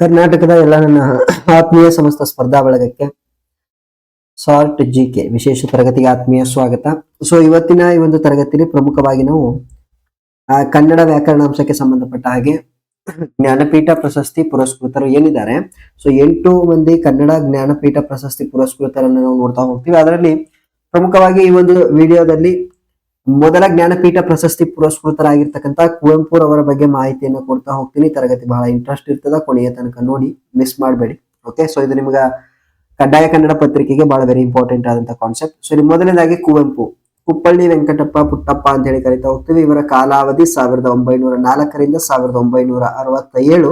ಕರ್ನಾಟಕದ ಎಲ್ಲ ನನ್ನ ಆತ್ಮೀಯ ಸಮಸ್ತ ಸ್ಪರ್ಧಾ ಬಳಗಕ್ಕೆ ಸಾಲ್ಟ್ ಜಿ ಕೆ ವಿಶೇಷ ತರಗತಿಗೆ ಆತ್ಮೀಯ ಸ್ವಾಗತ. ಸೊ ಇವತ್ತಿನ ಈ ಒಂದು ತರಗತಿಯಲ್ಲಿ ಪ್ರಮುಖವಾಗಿ ನಾವು ಕನ್ನಡ ವ್ಯಾಕರಣಾಂಶಕ್ಕೆ ಸಂಬಂಧಪಟ್ಟ ಹಾಗೆ ಜ್ಞಾನಪೀಠ ಪ್ರಶಸ್ತಿ ಪುರಸ್ಕೃತರು ಏನಿದ್ದಾರೆ. ಸೊ ಎಂಟು ಮಂದಿ ಕನ್ನಡ ಜ್ಞಾನಪೀಠ ಪ್ರಶಸ್ತಿ ಪುರಸ್ಕೃತರನ್ನು ನಾವು ನೋಡ್ತಾ ಹೋಗ್ತೀವಿ. ಅದರಲ್ಲಿ ಪ್ರಮುಖವಾಗಿ ಈ ಒಂದು ವಿಡಿಯೋದಲ್ಲಿ ಮೊದಲ ಜ್ಞಾನಪೀಠ ಪ್ರಶಸ್ತಿ ಪುರಸ್ಕೃತರಾಗಿರ್ತಕ್ಕಂಥ ಕುವೆಂಪುರವರ ಬಗ್ಗೆ ಮಾಹಿತಿಯನ್ನು ಕೊಡ್ತಾ ಹೋಗ್ತೀನಿ. ತರಗತಿ ಬಹಳ ಇಂಟ್ರೆಸ್ಟ್ ಇರ್ತದ, ಕೊನೆಯ ತನಕ ನೋಡಿ ಮಿಸ್ ಮಾಡಬೇಡಿ. ಓಕೆ ಸೊ ಇದು ನಿಮ್ಗೆ ಕಡ್ಡಾಯ ಕನ್ನಡ ಪತ್ರಿಕೆಗೆ ಬಹಳ ವೆರಿ ಇಂಪಾರ್ಟೆಂಟ್ ಆದಂತ ಕಾನ್ಸೆಪ್ಟ್ ಸೊ ಇಲ್ಲಿ ಮೊದಲನೇದಾಗಿ ಕುವೆಂಪು. ಕುಪ್ಪಳ್ಳಿ ವೆಂಕಟಪ್ಪ ಪುಟ್ಟಪ್ಪ ಅಂತ ಹೇಳಿ ಕರಿತಾ ಹೋಗ್ತೀವಿ. ಇವರ ಕಾಲಾವಧಿ ಸಾವಿರದ ಒಂಬೈನೂರ ನಾಲ್ಕರಿಂದ ಸಾವಿರದ ಒಂಬೈನೂರ ಅರವತ್ತ ಏಳು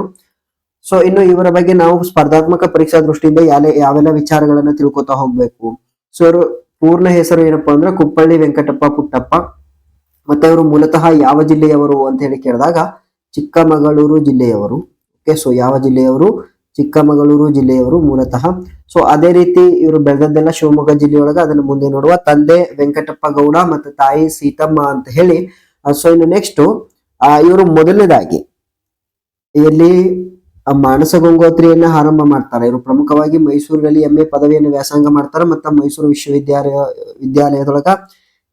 ಸೊ ಇನ್ನು ಇವರ ಬಗ್ಗೆ ನಾವು ಸ್ಪರ್ಧಾತ್ಮಕ ಪರೀಕ್ಷಾ ದೃಷ್ಟಿಯಿಂದ ಯಾವೆಲ್ಲಾ ಯಾವೆಲ್ಲ ವಿಚಾರಗಳನ್ನ ತಿಳ್ಕೊತಾ ಹೋಗ್ಬೇಕು. ಸೊ ಇವರು ಪೂರ್ಣ ಹೆಸರು ಏನಪ್ಪ ಅಂದ್ರೆ ಕುಪ್ಪಳ್ಳಿ ವೆಂಕಟಪ್ಪ ಪುಟ್ಟಪ್ಪ. ಮತ್ತೆ ಅವರು ಮೂಲತಃ ಯಾವ ಜಿಲ್ಲೆಯವರು ಅಂತ ಹೇಳಿ ಕೇಳಿದಾಗ ಚಿಕ್ಕಮಗಳೂರು ಜಿಲ್ಲೆಯವರು. ಓಕೆ ಸೊ ಯಾವ ಜಿಲ್ಲೆಯವರು? ಚಿಕ್ಕಮಗಳೂರು ಜಿಲ್ಲೆಯವರು ಮೂಲತಃ. ಸೊ ಅದೇ ರೀತಿ ಇವರು ಬೆಳೆದದ್ದೆಲ್ಲ ಶಿವಮೊಗ್ಗ ಜಿಲ್ಲೆಯೊಳಗ. ಅದನ್ನು ಮುಂದೆ ನೋಡುವ ತಂದೆ ವೆಂಕಟಪ್ಪ ಗೌಡ ಮತ್ತು ತಾಯಿ ಸೀತಮ್ಮ ಅಂತ ಹೇಳಿ. ಸೊ ಇನ್ನು ನೆಕ್ಸ್ಟ್ ಇವರು ಮೊದಲನೇದಾಗಿ ಇಲ್ಲಿ ಆ ಮಾನಸ ಗಂಗೋತ್ರಿಯನ್ನ ಆರಂಭ ಮಾಡ್ತಾರೆ. ಇವರು ಪ್ರಮುಖವಾಗಿ ಮೈಸೂರಿನಲ್ಲಿ ಎಂ ಎ ಪದವಿಯನ್ನು ವ್ಯಾಸಂಗ ಮಾಡ್ತಾರೆ ಮತ್ತು ಮೈಸೂರು ವಿಶ್ವವಿದ್ಯಾಲಯ, ವಿದ್ಯಾಲಯದೊಳಗ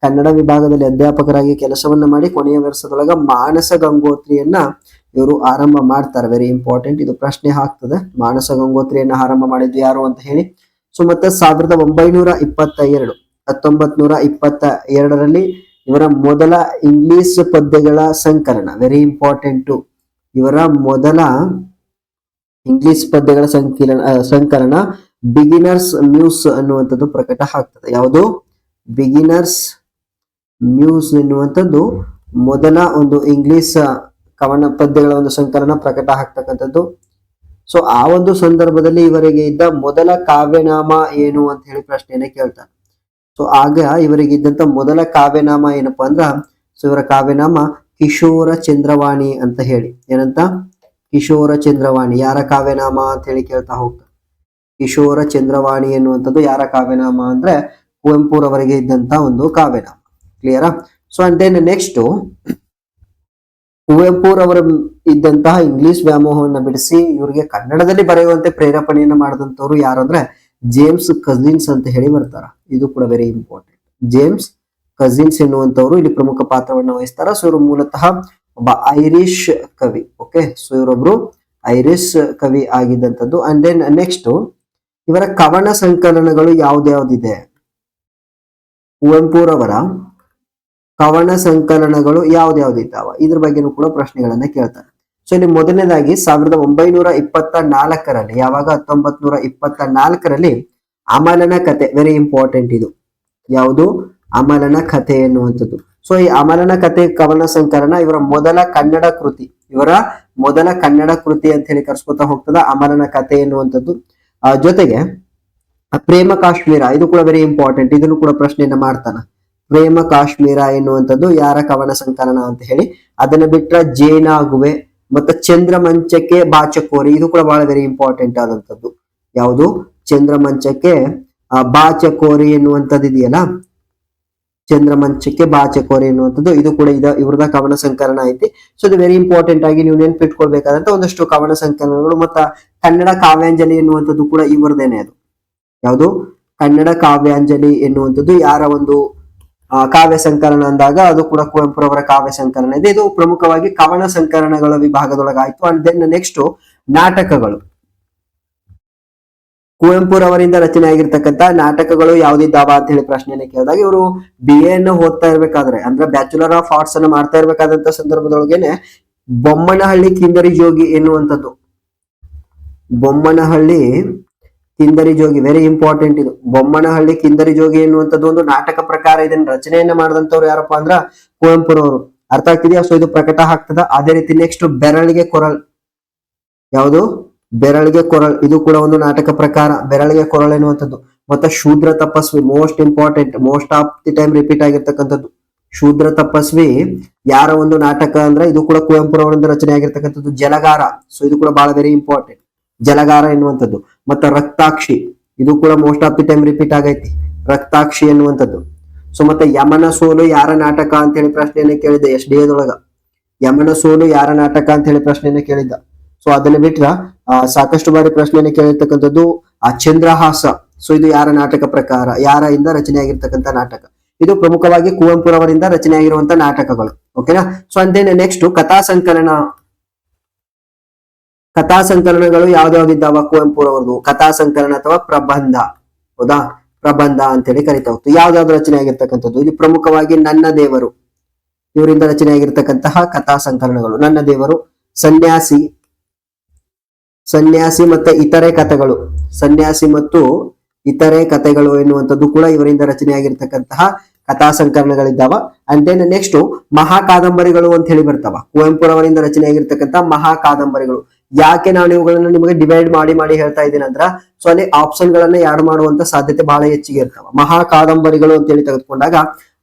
ಕನ್ನಡ ವಿಭಾಗದಲ್ಲಿ ಅಧ್ಯಾಪಕರಾಗಿ ಕೆಲಸವನ್ನ ಮಾಡಿ ಕೊನೆಯ ವರ್ಷದೊಳಗ ಮಾನಸ ಗಂಗೋತ್ರಿಯನ್ನ ಇವರು ಆರಂಭ ಮಾಡ್ತಾರೆ. ವೆರಿ ಇಂಪಾರ್ಟೆಂಟ್ ಇದು ಪ್ರಶ್ನೆ ಹಾಕ್ತದೆ ಮಾನಸ ಗಂಗೋತ್ರಿಯನ್ನ ಆರಂಭ ಮಾಡಿದ್ದು ಯಾರು ಅಂತ ಹೇಳಿ. ಸೊ ಮತ್ತೆ ಸಾವಿರದ ಒಂಬೈನೂರ ಇಪ್ಪತ್ತ ಎರಡು ಹತ್ತೊಂಬತ್ ನೂರ ಇಪ್ಪತ್ತ ಎರಡರಲ್ಲಿ ಇವರ ಮೊದಲ ಇಂಗ್ಲಿಷ್ ಪದ್ಯಗಳ ಸಂಕಲನ. ವೆರಿ ಇಂಪಾರ್ಟೆಂಟು ಇವರ ಮೊದಲ ಇಂಗ್ಲಿಷ್ ಪದ್ಯಗಳ ಆ, ಸಂಕಲನ ಬಿಗಿನರ್ಸ್ ಮ್ಯೂಸ್ ಅನ್ನುವಂಥದ್ದು ಪ್ರಕಟ ಆಗ್ತದೆ. ಯಾವುದು? ಬಿಗಿನರ್ಸ್ ಮ್ಯೂಸ್ ಎನ್ನುವಂಥದ್ದು ಮೊದಲ ಒಂದು ಇಂಗ್ಲಿಷ್ ಕವನ ಪದ್ಯಗಳ ಒಂದು ಸಂಕಲನ ಪ್ರಕಟ ಆಗ್ತಕ್ಕಂಥದ್ದು. ಸೊ ಆ ಒಂದು ಸಂದರ್ಭದಲ್ಲಿ ಇವರಿಗೆ ಇದ್ದ ಮೊದಲ ಕಾವ್ಯನಾಮ ಏನು ಅಂತ ಹೇಳಿ ಪ್ರಶ್ನೆಯನ್ನ ಕೇಳ್ತಾರೆ. ಸೊ ಆಗ ಇವರಿಗೆ ಇದ್ದಂತ ಮೊದಲ ಕಾವ್ಯನಾಮ ಏನಪ್ಪಾ ಅಂದ್ರ ಸೊ ಇವರ ಕಾವ್ಯನಾಮ ಕಿಶೋರ ಚಂದ್ರವಾಣಿ ಅಂತ ಹೇಳಿ. ಏನಂತ? ಕಿಶೋರ ಚಂದ್ರವಾಣಿ, ಯಾರ ಕಾವ್ಯನಾಮ ಅಂತ ಹೇಳಿ ಕೇಳ್ತಾ ಹೋಗ್ತಾರೆ ಕಿಶೋರ ಚಂದ್ರವಾಣಿ ಎನ್ನುವಂಥದ್ದು ಯಾರ ಕಾವ್ಯನಾಮ ಅಂದ್ರೆ ಕುವೆಂಪುರವರಿಗೆ ಇದ್ದಂತ ಒಂದು ಕಾವ್ಯನಾಮ. ಕ್ಲಿಯರಾ ಸೊ ಅಂಡ್ ದೆನ್ ನೆಕ್ಸ್ಟ್ ಕುವೆಂಪುರವರ ಇದ್ದಂತಹ ಇಂಗ್ಲಿಷ್ ವ್ಯಾಮೋಹವನ್ನು ಬಿಡಿಸಿ ಇವರಿಗೆ ಕನ್ನಡದಲ್ಲಿ ಬರೆಯುವಂತೆ ಪ್ರೇರೇಪಣೆಯನ್ನು ಮಾಡಿದಂಥವ್ರು ಯಾರು ಅಂದ್ರೆ ಜೇಮ್ಸ್ ಕಝಿನ್ಸ್ ಅಂತ ಹೇಳಿ ಬರ್ತಾರ. ಇದು ಕೂಡ ವೆರಿ ಇಂಪಾರ್ಟೆಂಟ್ ಜೇಮ್ಸ್ ಕಝಿನ್ಸ್ ಎನ್ನುವಂಥವ್ರು ಇಲ್ಲಿ ಪ್ರಮುಖ ಪಾತ್ರವನ್ನು ವಹಿಸ್ತಾರ. ಸೊ ಇವರು ಮೂಲತಃ ಒಬ್ಬ ಐರಿಷ್ ಕವಿ ಓಕೆ ಸೊ ಇವರೊಬ್ರು ಐರಿಷ್ ಕವಿ ಆಗಿದ್ದಂಥದ್ದು. ಅಂಡ್ ದೆನ್ ನೆಕ್ಸ್ಟ್ ಇವರ ಕವನ ಸಂಕಲನಗಳು ಯಾವ್ದ್ಯಾವ್ದಿದೆ ಕುವೆಂಪುರವರ ಕವನ ಸಂಕಲನಗಳು ಯಾವ್ದ್ಯಾವ್ದಿದ್ದಾವ ಇದ್ರ ಬಗ್ಗೆನೂ ಕೂಡ ಪ್ರಶ್ನೆಗಳನ್ನ ಕೇಳ್ತಾರೆ. ಸೊ ಇಲ್ಲಿ ಮೊದಲನೇದಾಗಿ ಸಾವಿರದ ಒಂಬೈನೂರ ಇಪ್ಪತ್ತ ನಾಲ್ಕರಲ್ಲಿ ಯಾವಾಗ? ಹತ್ತೊಂಬತ್ ನೂರ ಇಪ್ಪತ್ತ ನಾಲ್ಕರಲ್ಲಿ ಅಮಲನ ಕತೆ ವೆರಿ ಇಂಪಾರ್ಟೆಂಟ್ ಇದು. ಯಾವುದು? ಅಮಲನ ಕಥೆ ಎನ್ನುವಂಥದ್ದು. ಸೊ ಈ ಅಮಲನ ಕತೆ ಕವನ ಸಂಕಲನ ಇವರ ಮೊದಲ ಕನ್ನಡ ಕೃತಿ. ಇವರ ಮೊದಲ ಕನ್ನಡ ಕೃತಿ ಅಂತ ಹೇಳಿ ಕರ್ಸ್ಕೊತಾ ಹೋಗ್ತದ ಅಮಲನ ಕತೆ ಎನ್ನುವಂಥದ್ದು ಜೊತೆಗೆ, ಪ್ರೇಮ ಕಾಶ್ಮೀರ, ಇದು ಕೂಡ ವೆರಿ ಇಂಪಾರ್ಟೆಂಟ್ ಇದನ್ನು ಕೂಡ ಪ್ರಶ್ನೆಯನ್ನ ಮಾಡ್ತಾನ. ಪ್ರೇಮ ಕಾಶ್ಮೀರ ಎನ್ನುವಂಥದ್ದು ಯಾರ ಕವನ ಸಂಕಲನ ಅಂತ ಹೇಳಿ. ಅದನ್ನ ಬಿಟ್ರ ಜೇನಾಗುವೆ ಮತ್ತೆ ಚಂದ್ರಮಂಚಕ್ಕೆ ಬಾಚಕೋರಿ, ಇದು ಕೂಡ ಬಹಳ ವೆರಿ ಇಂಪಾರ್ಟೆಂಟ್ ಆದಂಥದ್ದು. ಯಾವುದು? ಚಂದ್ರಮಂಚಕ್ಕೆ ಬಾಚಕೋರಿ ಎನ್ನುವಂಥದ್ದು ಇದೆಯಲ್ಲ ಚಂದ್ರಮಂಚಕ್ಕೆ ಬಾಚಕೋರಿ ಅನ್ನುವಂಥದ್ದು ಇದು ಕೂಡ ಇದ ಇವ್ರದ ಕವನ ಸಂಕಲನ ಐತಿ. ಸೊ ಇದು ವೆರಿ ಇಂಪಾರ್ಟೆಂಟ್ ಆಗಿ ನೀವು ನೆನ್ಪಿಟ್ಕೊಳ್ಬೇಕಾದಂತ ಒಂದಷ್ಟು ಕವನ ಸಂಕಲನಗಳು ಮತ್ತ ಕನ್ನಡ ಕಾವ್ಯಾಂಜಲಿ ಎನ್ನುವಂಥದ್ದು ಕೂಡ ಇವರದೇನೆ ಅದು. ಯಾವುದು? ಕನ್ನಡ ಕಾವ್ಯಾಂಜಲಿ ಎನ್ನುವಂಥದ್ದು ಯಾರ ಒಂದು ಕಾವ್ಯ ಸಂಕಲನ ಅಂದಾಗ ಅದು ಕೂಡ ಕುವೆಂಪುರವರ ಕಾವ್ಯ ಸಂಕಲನ ಇದೆ. ಇದು ಪ್ರಮುಖವಾಗಿ ಕವನ ಸಂಕಲನಗಳ ವಿಭಾಗದೊಳಗಾಯ್ತು. ಅಂಡ್ ದೆನ್ ನೆಕ್ಸ್ಟ್ ನಾಟಕಗಳು. ಕುವೆಂಪುರವರಿಂದ ರಚನೆ ಆಗಿರ್ತಕ್ಕಂತ ನಾಟಕಗಳು ಯಾವ್ದಿದ್ದಾವ ಅಂತ ಹೇಳಿ ಪ್ರಶ್ನೆಯನ್ನ ಕೇಳಿದಾಗ ಇವರು ಬಿ ಅನ್ನು ಓದ್ತಾ ಇರ್ಬೇಕಾದ್ರೆ, ಅಂದ್ರೆ ಬ್ಯಾಚುಲರ್ ಆಫ್ ಆರ್ಟ್ಸ್ ಅನ್ನು ಮಾಡ್ತಾ ಇರ್ಬೇಕಾದಂತ ಸಂದರ್ಭದೊಳಗೇನೆ ಬೊಮ್ಮನಹಳ್ಳಿ ಕಿಂದರಿ ಜೋಗಿ ಎನ್ನುವಂಥದ್ದು. ಬೊಮ್ಮನಹಳ್ಳಿ ಕಿಂದರಿ ಜೋಗಿ ವೆರಿ ಇಂಪಾರ್ಟೆಂಟ್ ಇದು. ಬೊಮ್ಮನಹಳ್ಳಿ ಕಿಂದರಿ ಜೋಗಿ ಎನ್ನುವಂಥದ್ದು ಒಂದು ನಾಟಕ ಪ್ರಕಾರ ಇದನ್ನ ರಚನೆಯನ್ನ ಮಾಡಿದಂಥವ್ರು ಯಾರಪ್ಪ ಅಂದ್ರ ಕುವೆಂಪುರವರು. ಅರ್ಥ ಆಗ್ತಿದೆಯಾ? ಸೊ ಇದು ಪ್ರಕಟ ಆಗ್ತದ. ಅದೇ ರೀತಿ ನೆಕ್ಸ್ಟ್ ಬೆರಳಿಗೆ ಕೊರಲ್. ಯಾವುದು? ಬೆರಳಿಗೆ ಕೊರಳ್, ಇದು ಕೂಡ ಒಂದು ನಾಟಕ ಪ್ರಕಾರ ಬೆರಳಿಗೆ ಕೊರಳ್ ಎನ್ನುವಂಥದ್ದು. ಮತ್ತೆ Shudra Tapasvi most important most of the time repeat ಆಗಿರ್ತಕ್ಕಂಥದ್ದು. ಶೂದ್ರ ತಪಸ್ವಿ ಯಾರ ಒಂದು ನಾಟಕ ಅಂದ್ರೆ ಇದು ಕೂಡ ಕುವೆಂಪುರವರಿಂದ ರಚನೆ ಆಗಿರ್ತಕ್ಕಂಥದ್ದು ಜಲಗಾರ. ಸೊ ಇದು ಕೂಡ ಬಹಳ ವೆರಿ ಇಂಪಾರ್ಟೆಂಟ್ ಜಲಗಾರ ಎನ್ನುವಂಥದ್ದು. ಮತ್ತೆ ರಕ್ತಾಕ್ಷಿ, ಇದು ಕೂಡ most of the time repeat ಆಗೈತಿ. ರಕ್ತಾಕ್ಷಿ ಎನ್ನುವಂಥದ್ದು. ಸೊ ಮತ್ತೆ ಯಮನ ಸೋಲು ಯಾರ ನಾಟಕ ಅಂತ ಹೇಳಿ ಪ್ರಶ್ನೆಯನ್ನ ಕೇಳಿದ್ದೆ ಎಸ್ ಡಿ ಎದೊಳಗ. ಯಮನ ಸೋಲು ಯಾರ ನಾಟಕ ಅಂತ ಹೇಳಿ ಪ್ರಶ್ನೆಯನ್ನ ಕೇಳಿದ್ದ. ಸೊ ಅದನ್ನ ಬಿಟ್ರ ಸಾಕಷ್ಟು ಬಾರಿ ಪ್ರಶ್ನೆಯನ್ನು ಕೇಳಿರ್ತಕ್ಕಂಥದ್ದು, ಆ, ಚಂದ್ರಹಾಸ. ಸೊ ಇದು ಯಾರ ನಾಟಕ ಪ್ರಕಾರ ಯಾರ ಇಂದ ರಚನೆ ಆಗಿರ್ತಕ್ಕಂಥ ನಾಟಕ? ಇದು ಪ್ರಮುಖವಾಗಿ ಕುವೆಂಪುರವರಿಂದ ರಚನೆ ಆಗಿರುವಂತ ನಾಟಕಗಳು ಓಕೆನಾ ಸೊ ಅಂದೇನೆ ನೆಕ್ಸ್ಟ್ ಕಥಾ ಸಂಕಲನ. ಕಥಾ ಸಂಕಲನಗಳು ಯಾವ್ದಾವ್ದಿದ್ದಾವ ಕುವೆಂಪುರವರದು ಕಥಾ ಸಂಕಲನ ಅಥವಾ ಪ್ರಬಂಧ. ಹೌದಾ? ಪ್ರಬಂಧ ಅಂತೇಳಿ ಕರಿತಾ ಹೋಗ್ತು ಯಾವ್ದಾವ್ದು ರಚನೆ ಆಗಿರ್ತಕ್ಕಂಥದ್ದು ಇಲ್ಲಿ ಪ್ರಮುಖವಾಗಿ ನನ್ನ ದೇವರು. ಇವರಿಂದ ರಚನೆ ಆಗಿರ್ತಕ್ಕಂತಹ ಕಥಾ ಸಂಕಲನಗಳು. ನನ್ನ ದೇವರು, ಸನ್ಯಾಸಿ ಸನ್ಯಾಸಿ ಮತ್ತೆ ಇತರೆ ಕಥೆಗಳು. ಸನ್ಯಾಸಿ ಮತ್ತು ಇತರೆ ಕಥೆಗಳು ಎನ್ನುವಂಥದ್ದು ಕೂಡ ಇವರಿಂದ ರಚನೆ ಆಗಿರ್ತಕ್ಕಂತಹ ಕಥಾ ಸಂಕಲನಗಳಿದ್ದಾವ ಅಂಡ್ ದೆನ್ ನೆಕ್ಸ್ಟ್ ಮಹಾ ಕಾದಂಬರಿಗಳು ಅಂತ ಹೇಳಿ ಬರ್ತಾವ. ಕುವೆಂಪುರವರಿಂದ ರಚನೆ ಆಗಿರ್ತಕ್ಕಂಥ ಮಹಾ ಕಾದಂಬರಿಗಳು ಯಾಕೆ ನಾನು ಇವುಗಳನ್ನ ನಿಮಗೆ ಡಿವೈಡ್ ಮಾಡಿ ಮಾಡಿ ಹೇಳ್ತಾ ಇದ್ದೀನಿ ಅಂದ್ರ, ಸೊ ಅಲ್ಲಿ ಆಪ್ಷನ್ ಗಳನ್ನ ಯಾರು ಮಾಡುವಂತ ಸಾಧ್ಯತೆ ಬಹಳ ಹೆಚ್ಚಿಗೆ ಇರ್ತಾವ. ಮಹಾ ಕಾದಂಬರಿಗಳು ಅಂತ ಹೇಳಿ ತೆಗೆದುಕೊಂಡಾಗ,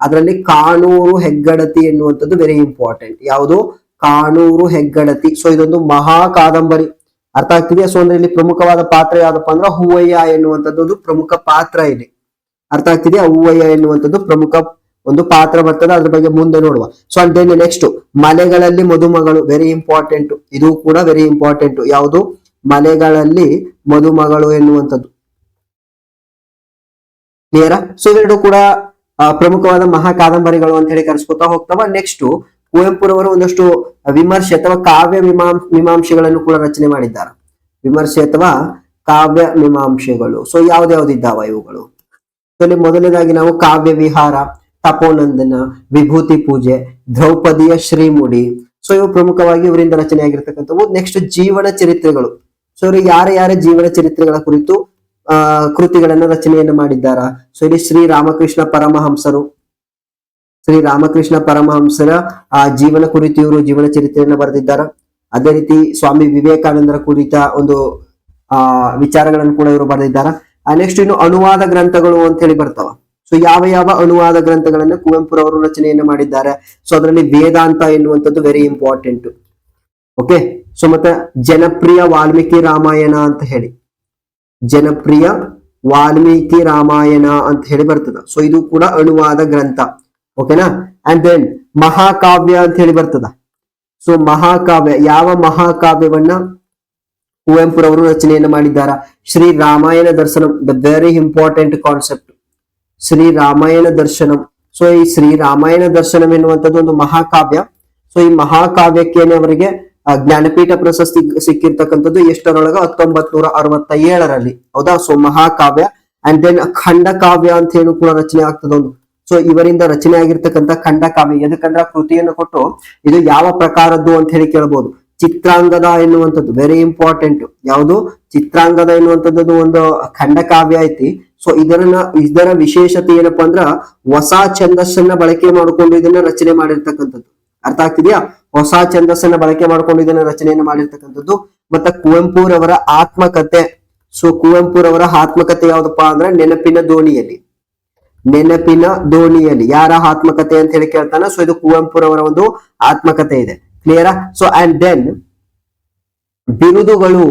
ಅದರಲ್ಲಿ ಕಾನೂರು ಹೆಗ್ಗಡತಿ ಎನ್ನುವಂಥದ್ದು ವೆರಿ ಇಂಪಾರ್ಟೆಂಟ್ ಯಾವುದು? ಕಾನೂರು ಹೆಗ್ಗಡತಿ. ಸೊ ಇದೊಂದು ಮಹಾ ಕಾದಂಬರಿ ಅರ್ಥ ಆಗ್ತಿದೆಯಾ? ಸೊ ಅಂದ್ರೆ ಇಲ್ಲಿ ಪ್ರಮುಖವಾದ ಪಾತ್ರ ಯಾವ್ದಪ್ಪ ಅಂದ್ರೆ ಹೂವಯ್ಯ ಎನ್ನುವಂಥದ್ದು ಒಂದು ಪ್ರಮುಖ ಪಾತ್ರ ಇಲ್ಲಿ ಅರ್ಥ ಆಗ್ತಿದೆಯಾ? ಹೂವಯ್ಯ ಎನ್ನುವಂಥದ್ದು ಪ್ರಮುಖ ಒಂದು ಪಾತ್ರ ಬರ್ತದೆ. ಅದ್ರ ಬಗ್ಗೆ ಮುಂದೆ ನೋಡುವ. ಸೊ ಅಂತೇಳಿ next Malegalalli Madumagalu very important ಇದು ಕೂಡ ವೆರಿ ಇಂಪಾರ್ಟೆಂಟ್ ಯಾವುದು? ಮಲೆಗಳಲ್ಲಿ ಮದುಮಗಳು ಎನ್ನುವಂಥದ್ದು. ಕ್ಲಿಯರಾ ಸೊ ಇವೆರಡು ಕೂಡ ಪ್ರಮುಖವಾದ ಮಹಾ ಕಾದಂಬರಿಗಳು ಅಂತ ಹೇಳಿ ಕರೆಸ್ಕೊತಾ ಹೋಗ್ತಾವ. ನೆಕ್ಸ್ಟ್ ಕುವೆಂಪುರವರು ಒಂದಷ್ಟು ವಿಮರ್ಶೆ ಅಥವಾ ಕಾವ್ಯ ಮೀಮಾಂ, ಮೀಮಾಂಸೆಗಳನ್ನು ಕೂಡ ರಚನೆ ಮಾಡಿದ್ದಾರೆ. ವಿಮರ್ಶೆ ಅಥವಾ ಕಾವ್ಯ ಮೀಮಾಂಸೆಗಳು. ಸೊ ಯಾವ್ದ್ಯಾವ್ದಿದ್ದಾವ ಇವುಗಳು? ಸೊ ಮೊದಲನೇದಾಗಿ ನಾವು ಕಾವ್ಯ ವಿಹಾರ, ತಪೋನಂದನ, ವಿಭೂತಿ ಪೂಜೆ, ದ್ರೌಪದಿಯ ಶ್ರೀಮುಡಿ. ಸೊ ಇವು ಪ್ರಮುಖವಾಗಿ ಇವರಿಂದ ರಚನೆ ಆಗಿರ್ತಕ್ಕಂಥವು ನೆಕ್ಸ್ಟ್ ಜೀವನ ಚರಿತ್ರೆಗಳು. ಸೊ ಇವರು ಯಾರ ಯಾರ ಜೀವನ ಚರಿತ್ರೆಗಳ ಕುರಿತು, ಆ, ಕೃತಿಗಳನ್ನ ರಚನೆಯನ್ನು ಮಾಡಿದ್ದಾರಾ? ಸೊ ಇಲ್ಲಿ ಶ್ರೀ ರಾಮಕೃಷ್ಣ ಪರಮಹಂಸರು. ಶ್ರೀ ರಾಮಕೃಷ್ಣ ಪರಮಹಂಸರ, ಆ ಜೀವನ ಕುರಿತು ಇವರು ಜೀವನ ಚರಿತ್ರೆಯನ್ನು ಬರೆದಿದ್ದಾರೆ. ಅದೇ ರೀತಿ ಸ್ವಾಮಿ ವಿವೇಕಾನಂದರ ಕುರಿತ ಒಂದು, ಆ, ವಿಚಾರಗಳನ್ನು ಕೂಡ ಇವರು ಆ ನೆಕ್ಸ್ಟ್ ಇನ್ನು ಅನುವಾದ ಗ್ರಂಥಗಳು ಅಂತ ಹೇಳಿ ಬರ್ತಾವ. ಸೊ ಯಾವ ಯಾವ ಅನುವಾದ ಗ್ರಂಥಗಳನ್ನ ಕುವೆಂಪುರವರು ರಚನೆಯನ್ನು ಮಾಡಿದ್ದಾರೆ. ಸೊ ಅದರಲ್ಲಿ ವೇದಾಂತ ಎನ್ನುವಂಥದ್ದು ವೆರಿ ಇಂಪಾರ್ಟೆಂಟ್ ಓಕೆ ಸೊ ಮತ್ತೆ ಜನಪ್ರಿಯ ವಾಲ್ಮೀಕಿ ರಾಮಾಯಣ ಅಂತ ಹೇಳಿ. ಜನಪ್ರಿಯ ವಾಲ್ಮೀಕಿ ರಾಮಾಯಣ ಅಂತ ಹೇಳಿ ಬರ್ತದ. ಸೊ ಇದು ಕೂಡ ಅನುವಾದ ಗ್ರಂಥ. ಓಕೆನಾ ಅಂಡ್ ದೆನ್ ಮಹಾಕಾವ್ಯ ಅಂತ ಹೇಳಿ ಬರ್ತದ. ಸೊ ಮಹಾಕಾವ್ಯ ಯಾವ ಮಹಾಕಾವ್ಯವನ್ನ ಕುವೆಂಪುರವರು ರಚನೆಯನ್ನು ಮಾಡಿದ್ದಾರ? Shri Ramayana Darshanam the very important concept Shri Ramayana Darshanam. So ಈ ಶ್ರೀ ರಾಮಾಯಣ ದರ್ಶನಂ ಎನ್ನುವಂಥದ್ದು ಒಂದು ಮಹಾಕಾವ್ಯ. ಸೊ ಈ ಮಹಾಕಾವ್ಯಕ್ಕೇನೆ ಅವರಿಗೆ ಆ, ಜ್ಞಾನಪೀಠ ಪ್ರಶಸ್ತಿ ಸಿಕ್ಕಿರ್ತಕ್ಕಂಥದ್ದು ಎಷ್ಟರೊಳಗ? ಹತ್ತೊಂಬತ್ ನೂರ ಅರವತ್ತ ಏಳರಲ್ಲಿ ಹೌದಾ? ಸೊ ಮಹಾಕಾವ್ಯ. ಅಂಡ್ ದೆನ್ ಖಂಡಕಾವ್ಯ ಅಂತ ಹೇಳಿ ಕೂಡ ರಚನೆ ಆಗ್ತದ ಒಂದು ಸೊ ಇವರಿಂದ ರಚನೆ ಆಗಿರ್ತಕ್ಕಂಥ ಖಂಡಕಾವ್ಯ ಎದಕ್ಕಂದ್ರ ಕೃತಿಯನ್ನು ಕೊಟ್ಟು ಇದು ಯಾವ ಪ್ರಕಾರದ್ದು ಅಂತ ಹೇಳಿ ಕೇಳಬಹುದು ಚಿತ್ರಾಂಗದ ಎನ್ನುವಂಥದ್ದು ವೆರಿ ಇಂಪಾರ್ಟೆಂಟ್ ಯಾವುದು? ಚಿತ್ರಾಂಗದ ಎನ್ನುವಂಥದ್ದು ಒಂದು ಖಂಡಕಾವ್ಯ ಐತಿ. ಸೊ ಇದನ್ನ ಇದರ ವಿಶೇಷತೆ ಏನಪ್ಪಾ ಅಂದ್ರ ಹೊಸ ಛಂದಸ್ಸನ್ನ ಬಳಕೆ ಮಾಡಿಕೊಂಡು ಇದನ್ನ ರಚನೆ ಮಾಡಿರ್ತಕ್ಕಂಥದ್ದು. ಅರ್ಥ ಆಗ್ತಿದ್ಯಾ? ಹೊಸ ಛಂದಸ್ಸನ್ನ ಬಳಕೆ ಮಾಡಿಕೊಂಡು ಇದನ್ನ ರಚನೆಯನ್ನು ಮಾಡಿರ್ತಕ್ಕಂಥದ್ದು. ಮತ್ತೆ ಕುವೆಂಪುರವರ ಆತ್ಮಕತೆ. ಸೊ ಕುವೆಂಪುರವರ ಆತ್ಮಕತೆ ಯಾವ್ದಪ್ಪ ಅಂದ್ರೆ ನೆನಪಿನ ದೋಣಿಯಲ್ಲಿ. ನೆನಪಿನ ದೋಣಿಯಲ್ಲಿ. ಯಾರ ಆತ್ಮಕತೆ ಅಂತ ಹೇಳಿ ಕೇಳ್ತಾನ? ಸೊ ಇದು ಕುವೆಂಪುರವರ ಒಂದು ಆತ್ಮಕತೆ ಇದೆ. ಕ್ಲಿಯರಾ ಸೊ ಅಂಡ್ ದೆನ್ ಬಿರುದುಗಳು,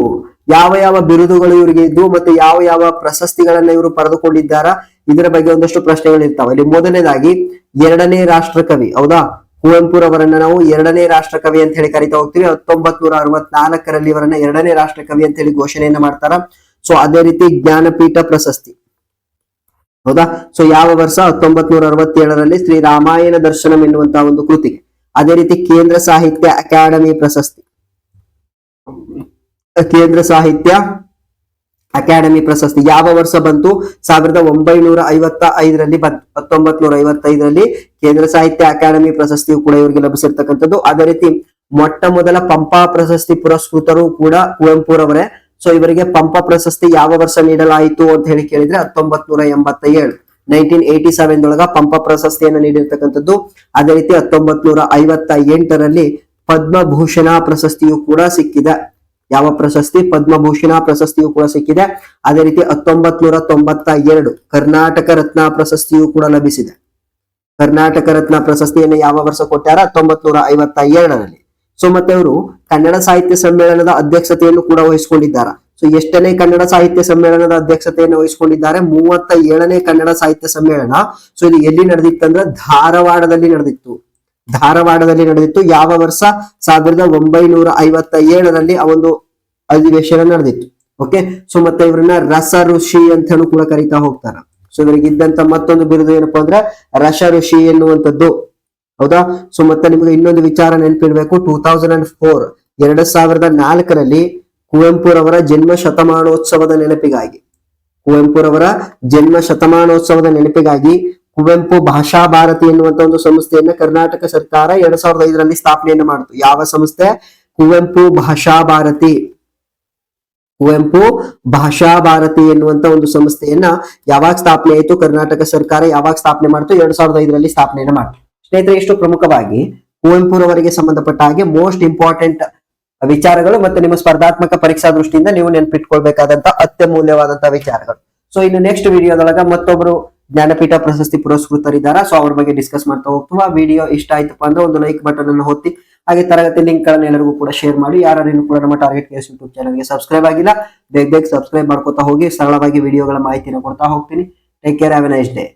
ಯಾವ ಯಾವ ಬಿರುದುಗಳು ಇವರಿಗೆ ಇದ್ದು ಮತ್ತೆ ಯಾವ ಯಾವ ಪ್ರಶಸ್ತಿಗಳನ್ನ ಇವರು ಪಡೆದುಕೊಂಡಿದ್ದಾರ? ಇದರ ಬಗ್ಗೆ ಒಂದಷ್ಟು ಪ್ರಶ್ನೆಗಳು ಇರ್ತಾವ. ಇಲ್ಲಿ ಮೊದಲನೇದಾಗಿ ಎರಡನೇ ರಾಷ್ಟ್ರಕವಿ, ಹೌದಾ? ಕುವೆಂಪುರವರನ್ನ ನಾವು ಎರಡನೇ ರಾಷ್ಟ್ರಕವಿ ಅಂತ ಹೇಳಿ ಕರಿತಾ ಹೋಗ್ತೀವಿ. ಹತ್ತೊಂಬತ್ ನೂರ ಅರವತ್ನಾಲ್ಕರಲ್ಲಿ ಇವರನ್ನ ಎರಡನೇ ರಾಷ್ಟ್ರಕವಿ ಅಂತ ಹೇಳಿ ಘೋಷಣೆಯನ್ನ ಮಾಡ್ತಾರ. ಸೊ ಅದೇ ರೀತಿ ಜ್ಞಾನಪೀಠ ಪ್ರಶಸ್ತಿ. ಹೌದಾ? ಸೊ ಯಾವ ವರ್ಷ? ಹತ್ತೊಂಬತ್ ನೂರ ಅರವತ್ತೇಳರಲ್ಲಿ ಶ್ರೀ ರಾಮಾಯಣ ದರ್ಶನಂ ಎನ್ನುವಂತಹ ಒಂದು ಕೃತಿ ಅದೇ ರೀತಿ ಕೇಂದ್ರ ಸಾಹಿತ್ಯ ಅಕಾಡೆಮಿ ಪ್ರಶಸ್ತಿ. ಕೇಂದ್ರ ಸಾಹಿತ್ಯ ಅಕಾಡೆಮಿ ಪ್ರಶಸ್ತಿ ಯಾವ ವರ್ಷ ಬಂತು? ಸಾವಿರದ ಒಂಬೈನೂರ ಐವತ್ತ ಐದರಲ್ಲಿ ಬಂತು. ಹತ್ತೊಂಬತ್ ನೂರ ಐವತ್ತೈದರಲ್ಲಿ ಕೇಂದ್ರ ಸಾಹಿತ್ಯ ಅಕಾಡೆಮಿ ಪ್ರಶಸ್ತಿಯು ಕೂಡ ಇವರಿಗೆ ಲಭಿಸಿರ್ತಕ್ಕಂಥದ್ದು. ಅದೇ ರೀತಿ ಮೊಟ್ಟ ಮೊದಲ ಪಂಪಾ ಪ್ರಶಸ್ತಿ ಪುರಸ್ಕೃತರು ಕೂಡ ಕುವೆಂಪುರವರೇ. ಸೊ ಇವರಿಗೆ ಪಂಪ ಪ್ರಶಸ್ತಿ ಯಾವ ವರ್ಷ ನೀಡಲಾಯಿತು ಅಂತ ಹೇಳಿ ಕೇಳಿದ್ರೆ ಹತ್ತೊಂಬತ್ ನೂರ ಎಂಬತ್ತ ಏಳು ನೈನ್ಟೀನ್ ಏಟಿ ಸೆವೆನ್ ದೊಳಗ ಪಂಪ ಪ್ರಶಸ್ತಿಯನ್ನು ನೀಡಿರ್ತಕ್ಕಂಥದ್ದು. ಅದೇ ರೀತಿ ಹತ್ತೊಂಬತ್ ನೂರ ಐವತ್ತ ಎಂಟರಲ್ಲಿ ಪದ್ಮಭೂಷಣ ಪ್ರಶಸ್ತಿಯು ಕೂಡ ಸಿಕ್ಕಿದೆ. ಯಾವ ಪ್ರಶಸ್ತಿ? ಪದ್ಮಭೂಷಣ ಪ್ರಶಸ್ತಿಯು ಕೂಡ ಸಿಕ್ಕಿದೆ. ಅದೇ ರೀತಿ ಹತ್ತೊಂಬತ್ ನೂರ ತೊಂಬತ್ತ ಎರಡು ಕರ್ನಾಟಕ ರತ್ನ ಪ್ರಶಸ್ತಿಯು ಕೂಡ ಲಭಿಸಿದೆ. ಕರ್ನಾಟಕ ರತ್ನ ಪ್ರಶಸ್ತಿಯನ್ನು ಯಾವ ವರ್ಷ ಕೊಟ್ಟಾರ? ಹತ್ತೊಂಬತ್ ನೂರ ಐವತ್ತ ಎರಡರಲ್ಲಿ ಸೊ ಮತ್ತೆ ಅವರು ಕನ್ನಡ ಸಾಹಿತ್ಯ ಸಮ್ಮೇಳನದ ಅಧ್ಯಕ್ಷತೆಯನ್ನು ಕೂಡ ವಹಿಸಿಕೊಂಡಿದ್ದಾರೆ. ಸೊ ಎಷ್ಟನೇ ಕನ್ನಡ ಸಾಹಿತ್ಯ ಸಮ್ಮೇಳನದ ಅಧ್ಯಕ್ಷತೆಯನ್ನು ವಹಿಸಿಕೊಂಡಿದ್ದಾರೆ ಮೂವತ್ತ ಏಳನೇ ಕನ್ನಡ ಸಾಹಿತ್ಯ ಸಮ್ಮೇಳನ. ಸೊ ಇದು ಎಲ್ಲಿ ನಡೆದಿತ್ತಂದ್ರೆ ಧಾರವಾಡದಲ್ಲಿ ನಡೆದಿತ್ತು. ಧಾರವಾಡದಲ್ಲಿ ನಡೆದಿತ್ತು. ಯಾವ ವರ್ಷ? ಸಾವಿರದ ಒಂಬೈನೂರ ಐವತ್ತ ಏಳರಲ್ಲಿ ಆ ಒಂದು ಅಧಿವೇಶನ ನಡೆದಿತ್ತು. ಓಕೆ ಸೊ ಮತ್ತೆ ಇವ್ರನ್ನ ರಸ ಋಷಿ ಅಂತ ಕೂಡ ಕರೀತಾ ಹೋಗ್ತಾರ. ಸೊ ಇವರಿಗೆ ಇದ್ದಂತ ಮತ್ತೊಂದು ಬಿರುದು ಏನಪ್ಪಾ ಅಂದ್ರೆ ರಸ ಋಷಿ ಎನ್ನುವಂಥದ್ದು. ಹೌದಾ? ಸೊ ಮತ್ತೆ ನಿಮಗೆ ಇನ್ನೊಂದು ವಿಚಾರ ನೆನಪಿರ್ಬೇಕು. ಟೂ ತೌಸಂಡ್ ಅಂಡ್ ಫೋರ್ ಎರಡ್ ಸಾವಿರದ ನಾಲ್ಕರಲ್ಲಿ ಕುವೆಂಪುರವರ ಜನ್ಮ ಶತಮಾನೋತ್ಸವದ ನೆನಪಿಗಾಗಿ. ಕುವೆಂಪುರವರ ಜನ್ಮ ಶತಮಾನೋತ್ಸವದ ನೆನಪಿಗಾಗಿ ಕುವೆಂಪು ಭಾಷಾ ಭಾರತಿ ಎನ್ನುವಂತ ಒಂದು ಸಂಸ್ಥೆಯನ್ನ ಕರ್ನಾಟಕ ಸರ್ಕಾರ ಎರಡ್ ಸಾವಿರದ ಐದರಲ್ಲಿ ಸ್ಥಾಪನೆಯನ್ನು ಮಾಡಿತು. ಯಾವ ಸಂಸ್ಥೆ? ಕುವೆಂಪು ಭಾಷಾ ಭಾರತಿ. ಕುವೆಂಪು ಭಾಷಾ ಭಾರತಿ ಎನ್ನುವಂತ ಒಂದು ಸಂಸ್ಥೆಯನ್ನ ಯಾವಾಗ ಸ್ಥಾಪನೆ ಆಯಿತು? ಕರ್ನಾಟಕ ಸರ್ಕಾರ ಯಾವಾಗ ಸ್ಥಾಪನೆ ಮಾಡ್ತು? ಎರಡ್ ಸಾವಿರದ ಐದರಲ್ಲಿ ಸ್ಥಾಪನೆಯನ್ನ ಮಾಡ್ತು. ಸ್ನೇಹಿತರೆ, ಇಷ್ಟು ಪ್ರಮುಖವಾಗಿ ಕುವೆಂಪುರವರಿಗೆ ಸಂಬಂಧಪಟ್ಟ ಹಾಗೆ ಮೋಸ್ಟ್ ಇಂಪಾರ್ಟೆಂಟ್ ವಿಚಾರಗಳು ಮತ್ತೆ ನಿಮ್ಮ ಸ್ಪರ್ಧಾತ್ಮಕ ಪರೀಕ್ಷಾ ದೃಷ್ಟಿಯಿಂದ ನೀವು ನೆನ್ಪಿಟ್ಕೊಳ್ಬೇಕಾದಂತ ಅತ್ಯಮೂಲ್ಯವಾದಂತಹ ವಿಚಾರಗಳು. ಸೊ ಇನ್ನು ನೆಕ್ಸ್ಟ್ ವಿಡಿಯೋದೊಳಗ ಮತ್ತೊಬ್ರು ಜ್ಞಾನಪೀಠ ಪ್ರಶಸ್ತಿ ಪುರಸ್ಕೃತರಿದ್ದಾರೆ. ಸೊ ಅವ್ರ ಬಗ್ಗೆ ಡಿಸ್ಕಸ್ ಮಾಡ್ತಾ ಹೋಗ್ತೀವಿ. ವಿಡಿಯೋ ಇಷ್ಟ ಆಯ್ತಪ್ಪ ಅಂದ್ರೆ ಒಂದು ಲೈಕ್ ಬಟನ್ ಅನ್ನು ಹೊತ್ತಿ ಹಾಗೆ ತರಗತಿ ಲಿಂಕ್ ಗಳನ್ನ ಎಲ್ಲರಿಗೂ ಕೂಡ ಶೇರ್ ಮಾಡಿ. ಯಾರು ಕೂಡ ನಮ್ಮ ಟಾರ್ಗೆಟ್ ಕೇಸ್ ಯೂಟ್ಯೂಬ್ ಚಾನಲ್ಗೆ ಸಬ್ಸ್ಕ್ರೈಬ್ ಆಗಿಲ್ಲ, ಬೇಗ ಬೇಗ ಸಬ್ಸ್ಕ್ರೈಬ್ ಮಾಡ್ಕೊತಾ ಹೋಗಿ, ಸರಳವಾಗಿ ವಿಡಿಯೋಗಳ ಮಾಹಿತಿನ ಕೊಡ್ತಾ ಹೋಗ್ತೀನಿ. Take care have a nice day